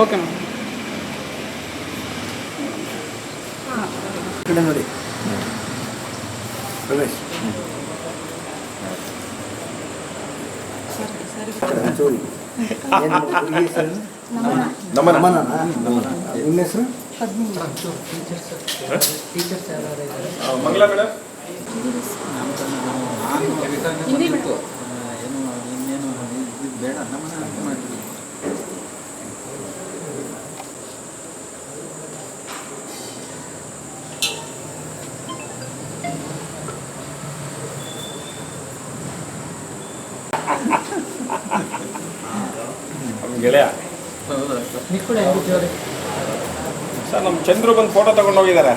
Okay ma'am. ಕಡೆ ನೋಡಿ. ರಮೇಶ್ ಚೋರಿ. ಹೆಸರು? ನಮನ. ನಮನನಾ? ನಿಮ್ಮ ಹೆಸರು? ಮಂಗಳ ಮೇಡಮ್. ಗೆಳೆಯ ಸರ್ ನಮ್ಮ ಚಂದ್ರು ಬಂದು ಫೋಟೋ ತಗೊಂಡೋಗಿದ್ದಾರೆ